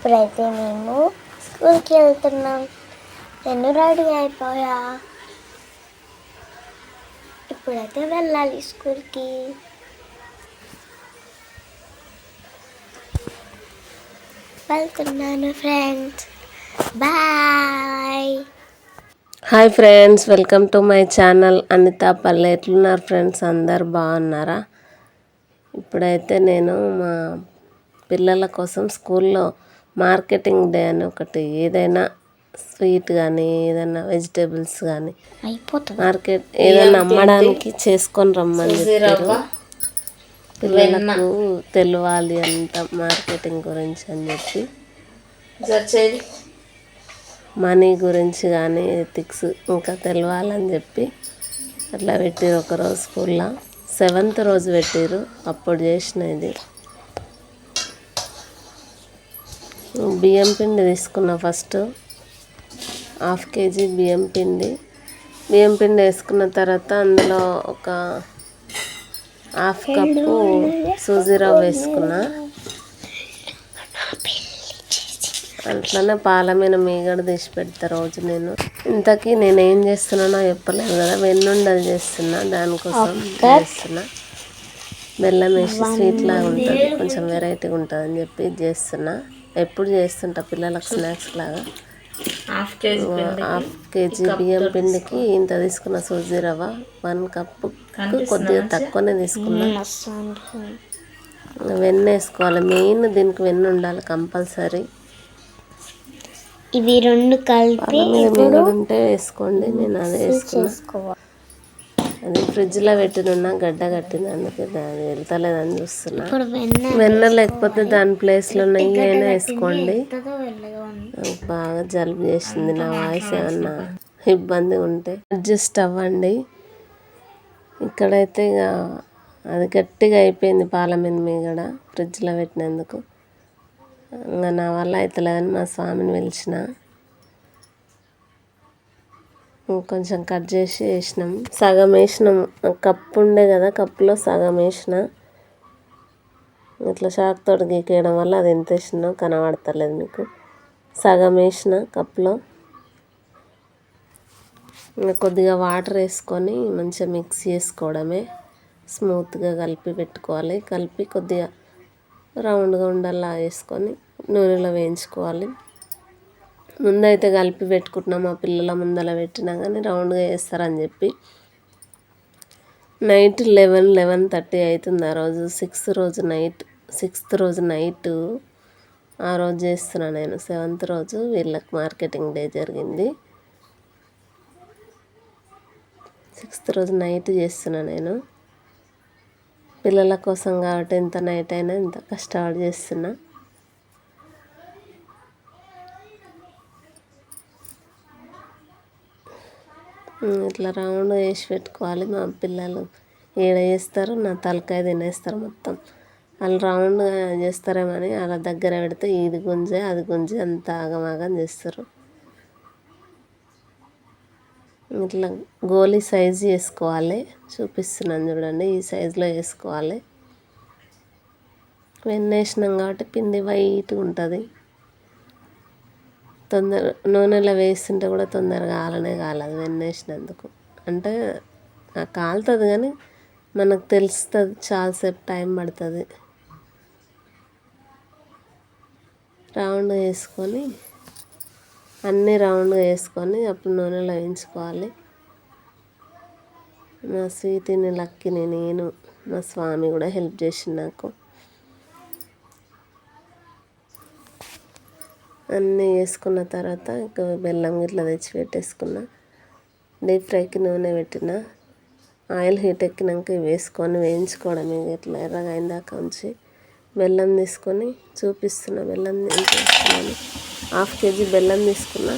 ఇప్పుడైతే మేము స్కూల్కి వెళ్తున్నాం. నేను రెడీ అయిపోయా. ఇప్పుడైతే వెళ్ళాలి స్కూల్కి. వెళ్తున్నాను friends. Bye. Hi friends welcome to my channel. Anitha Palle. ఎట్లున్నారు ఫ్రెండ్స్? అందరు బాగున్నారా? ఇప్పుడైతే నేను మా పిల్లల కోసం స్కూల్లో మార్కెటింగ్ డే అని ఒకటి ఏదైనా స్వీట్ కానీ ఏదైనా వెజిటేబుల్స్ కానీ అయిపోతుంది. మార్కెట్ ఏదైనా అమ్మడానికి చేసుకొని రమ్మని చెప్పారు. పిల్లలకు తెలియాలి అంత మార్కెటింగ్ గురించి అని చెప్పి. మనీ గురించి కానీ ఎథిక్స్ ఇంకా తెలవాలని చెప్పి అట్లా పెట్టిరు ఒకరోజు స్కూల్లో. సెవెంత్ రోజు పెట్టిరు అప్పుడు చేసిన ఇది బియ్యం పిండి తీసుకున్నా ఫస్ట్. హాఫ్ కేజీ బియ్యం పిండి. బియ్యం పిండి వేసుకున్న తర్వాత అందులో ఒక హాఫ్ కప్పు సూజీ రవ్వ వేసుకున్నా. అట్లనే పాల మీద మీగడ తీసి పెడతా రోజు నేను. ఇంతకీ నేను ఏం చేస్తున్నానో చెప్పలేదు కదా వెన్నుండలు చేస్తున్నా దానికోసం చేస్తున్నా. బెల్లం వేసి స్వీట్ లాగా ఉంటుంది కొంచెం వెరైటీగా ఉంటుంది అని చెప్పి చేస్తున్నా. ఎప్పుడు చేస్తుంటా పిల్లలకు స్నాక్స్ లాగా? హాఫ్ కేజీ హాఫ్ కేజీ బియ్యం పిండికి ఇంత తీసుకున్న సూజీ రవ్వ వన్ కప్పు కొద్దిగా తక్కువనే తీసుకున్నా. వెన్న వేసుకోవాలి. మెయిన్ దీనికి వెన్న ఉండాలి కంపల్సరీ. ఇవి రెండు కలిపి ఉంటే వేసుకోండి. నేను అదే వేసుకున్నా. చేసుకోవాలి. అది ఫ్రిడ్జ్లో పెట్టినున్నా గడ్డ కట్టింది అందుకే అది వెళ్తలేదని చూస్తున్నా. వెన్న లేకపోతే దాని ప్లేస్లో నెయ్యి అయినా వేసుకోండి. బాగా జలుబు చేసింది నా వాయిస్ ఏమన్నా ఇబ్బంది ఉంటే అడ్జస్ట్ అవ్వండి. ఇక్కడైతే ఇక అది గట్టిగా అయిపోయింది పాల మీద మీగడ ఫ్రిడ్జ్లో పెట్టినందుకు. ఇంకా నా వల్ల అవుతలేదని మా స్వామిని పిలిచిన. కొంచెం కట్ చేసి వేసినాం. సగం వేసినాం. కప్పు ఉండే కదా కప్పులో సగం వేసిన. ఇట్లా షాక్ తోటి గీకేయడం వల్ల అది ఎంత వేసినా కనబడతలేదు మీకు. సగం వేసిన కప్లో ఇంకా కొద్దిగా వాటర్ వేసుకొని మంచిగా మిక్స్ చేసుకోవడమే. స్మూత్గా కలిపి పెట్టుకోవాలి. కలిపి కొద్దిగా రౌండ్గా ఉండల్లా వేసుకొని నూనెలో వేయించుకోవాలి. ముందైతే కలిపి పెట్టుకుంటున్నాం మా పిల్లల ముందర పెట్టినా కానీ రౌండ్గా వేస్తారని చెప్పి. నైట్ లెవెన్ లెవెన్ థర్టీ అవుతుంది ఆ రోజు. సిక్స్త్ రోజు నైట్ సిక్స్త్ రోజు నైట్ ఆ రోజు చేస్తున్నా నేను. సెవెంత్ రోజు వీళ్ళకి మార్కెటింగ్ డే జరిగింది. సిక్స్త్ రోజు నైట్ చేస్తున్నా నేను. పిల్లల కోసం కాబట్టి ఎంత నైట్ అయినా ఎంత కష్టపడి చేస్తున్నా. ఇట్లా రౌండ్ వేసి పెట్టుకోవాలి మా పిల్లలు. ఏడ చేస్తారు నా తలకాయ తినేస్తారు మొత్తం. వాళ్ళు రౌండ్ చేస్తారేమని అలా దగ్గర పెడితే ఇది గుంజే అది గుంజే అంత ఆగమాగం చేస్తారు. ఇట్లా గోలీ సైజు వేసుకోవాలి. చూపిస్తున్నాను చూడండి ఈ సైజులో వేసుకోవాలి. వెన్న వేసినాం కాబట్టి పిండి వైట్గా ఉంటుంది. తొందర నూనెలో వేస్తుంటే కూడా తొందరగా కాలనే కాలదు వెన్న వేసినందుకు అంటే ఆ కాలుతుంది కానీ మనకు తెలుస్తుంది చాలాసేపు టైం పడుతుంది. రౌండ్ వేసుకొని అన్నీ రౌండ్ వేసుకొని అప్పుడు నూనెలో వేయించుకోవాలి. మా స్వీటీని లక్కిని నేను మా స్వామి కూడా హెల్ప్ చేసింది నాకు. అన్నీ వేసుకున్న తర్వాత ఇంకా బెల్లం ఇట్లా తెచ్చి పెట్టేసుకున్నా. డీప్ ఫ్రైకి నూనె పెట్టిన. ఆయిల్ హీట్ ఎక్కినాక వేసుకొని వేయించుకోవడం ఇక ఇట్లా ఎర్రగా అయిందాక ఉంచి బెల్లం తీసుకొని చూపిస్తున్నా. బెల్లం తీసుకున్నాను హాఫ్ కేజీ బెల్లం తీసుకున్నా.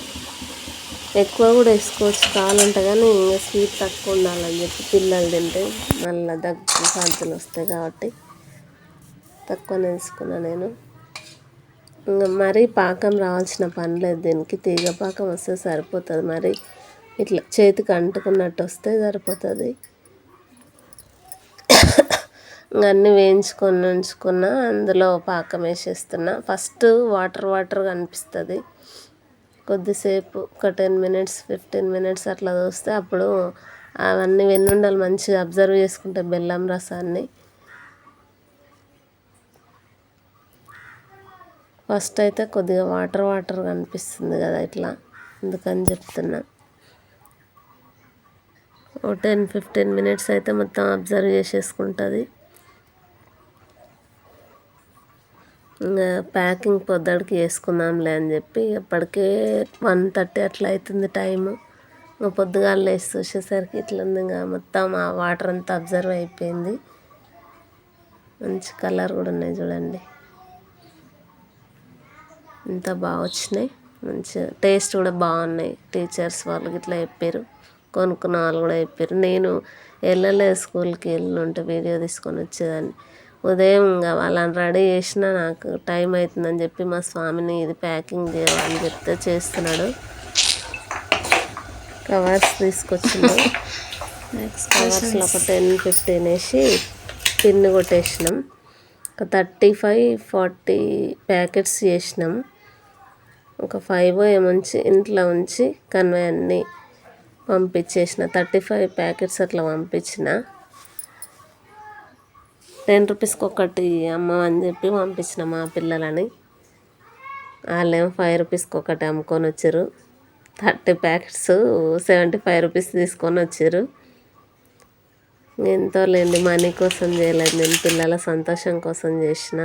ఎక్కువ కూడా వేసుకోవచ్చు. కావాలంటే కానీ ఇంకా స్వీట్ తక్కువ ఉండాలని చెప్పి పిల్లలు తింటే మళ్ళీ దగ్గు సాధ్యలు వస్తాయి కాబట్టి తక్కువనే వేసుకున్నా నేను. మరీ పాకం రావాల్సిన పని లేదు. దీనికి తీగ పాకం వస్తే సరిపోతుంది. మరి ఇట్లా చేతికి అంటుకున్నట్టు వస్తే సరిపోతుంది. ఇంకా అన్నీ వేయించుకొని ఉంచుకున్న అందులో పాకం వేసేస్తున్నా. ఫస్ట్ వాటర్ వాటర్ కనిపిస్తుంది. కొద్దిసేపు ఒక టెన్ మినిట్స్ ఫిఫ్టీన్ మినిట్స్ అట్లా చూస్తే అప్పుడు అవన్నీ వెన్నుండలు మంచిగా అబ్జర్వ్ చేసుకుంటే బెల్లం రసాన్ని ఫస్ట్ అయితే కొద్దిగా వాటర్ వాటర్ కనిపిస్తుంది కదా ఇట్లా. అందుకని చెప్తున్నా. ఓ టెన్ ఫిఫ్టీన్ మినిట్స్ అయితే మొత్తం అబ్జర్వ్ చేసేసుకుంటుంది. ఇంకా ప్యాకింగ్ పొద్దుడికి వేసుకుందాంలే అని చెప్పి అప్పటికే వన్ థర్టీ అట్లా అవుతుంది టైము. ఇంకా పొద్దుగాల వేసి చూసేసరికి ఇట్లా ఉంది ఇంకా మొత్తం ఆ వాటర్ అంతా అబ్జర్వ్ అయిపోయింది. మంచి కలర్ కూడా ఉన్నాయి చూడండి. ఇంత బాగా వచ్చినాయి. మంచిగా టేస్ట్ కూడా బాగున్నాయి. టీచర్స్ వాళ్ళు ఇట్లా చెప్పారు కొనుక్కున్న వాళ్ళు కూడా చెప్పారు నేను వెళ్ళలేదు స్కూల్కి వెళ్ళి ఉంటే వీడియో తీసుకొని వచ్చేదాన్ని. ఉదయం ఇంకా వాళ్ళని రెడీ చేసిన నాకు టైం అవుతుందని చెప్పి మా స్వామిని ఇది ప్యాకింగ్ చేయాలని చెప్తే చేస్తున్నాడు. కవర్స్ తీసుకొచ్చినాం కవర్స్లో ఒక టెన్ ఫిఫ్టీన్ వేసి పిన్ కొట్టేసినాం. ఒక థర్టీ ఫైవ్ ఫార్టీ ప్యాకెట్స్ చేసినాం. ఒక ఫైవ్ ఏముంచి ఇంట్లో ఉంచి కన్వే అన్ని పంపించేసిన. థర్టీ ఫైవ్ ప్యాకెట్స్ అట్లా పంపించిన. టెన్ రూపీస్కి ఒకటి అమ్మ అని చెప్పి పంపించిన మా పిల్లలని. వాళ్ళేమో ఫైవ్ రూపీస్కి ఒకటి అమ్ముకొని వచ్చారు. Thirty packets seventy five rupees తీసుకొని వచ్చారు. ఎంతో లేండి మనీ కోసం చేయలేదు. నేను పిల్లల సంతోషం కోసం చేసిన.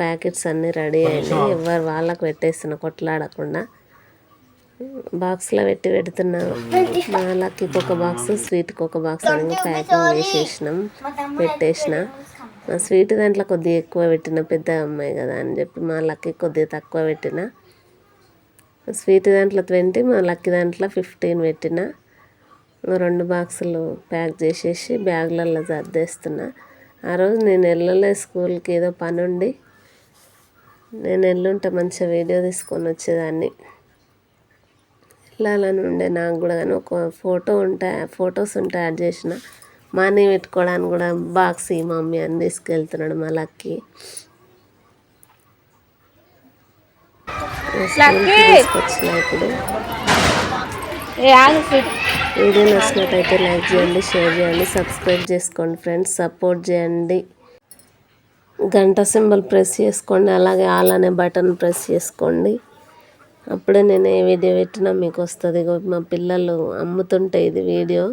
ప్యాకెట్స్ అన్నీ రెడీ అయినాయి. ఎవరు వాళ్ళకు పెట్టేస్తున్న కొట్లాడకుండా. బాక్స్లో పెట్టి పెడుతున్నాను మా లక్కీకి ఒక బాక్స్ స్వీట్కి ఒక బాక్స్ అని ప్యాకింగ్ వేసేసినాం. పెట్టేసిన. మా స్వీట్ దాంట్లో కొద్దిగా ఎక్కువ పెట్టిన పెద్ద అమ్మాయి కదా అని చెప్పి మా లక్కీ కొద్దిగా తక్కువ పెట్టిన. స్వీట్ దాంట్లో ట్వంటీ మా లక్కీ దాంట్లో ఫిఫ్టీన్ పెట్టిన. రెండు బాక్సులు ప్యాక్ చేసేసి బ్యాగ్లలో సర్దేస్తున్నా. ఆ రోజు నేను వెళ్ళలే స్కూల్కి ఏదో పని ఉండి నేను వెళ్ళుంటే మంచిగా వీడియో తీసుకొని వచ్చేదాన్ని. వెళ్ళాలని ఉండే నాకు కూడా కానీ ఒక ఫోటో ఉంటే ఫొటోస్ ఉంటే యాడ్ చేసిన. మనీ పెట్టుకోవడానికి కూడా బాక్స్ ఈ మమ్మీ అని తీసుకెళ్తున్నాడు మా లక్కీ. తీసుకొచ్చిన ఇప్పుడు. వీడియో నచ్చినట్టయితే లైక్ చేయండి షేర్ చేయండి సబ్స్క్రైబ్ చేసుకోండి ఫ్రెండ్స్ సపోర్ట్ చేయండి. గంట సింబల్ ప్రెస్ చేసుకోండి అలాగే ఆల్ అనే బటన్ ప్రెస్ చేసుకోండి. అప్పుడే నేను ఏ వీడియో పెట్టినా మీకు వస్తుంది. మా పిల్లలు అమ్ముతుంటే ఇది వీడియో.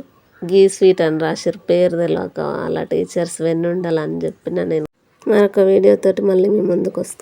గీ స్వీట్ అని రాశారు పేరు తెలియక అలా టీచర్స్ వెన్నుండాలని చెప్పిన నేను. మరొక వీడియోతోటి మళ్ళీ మీ ముందుకు వస్తాను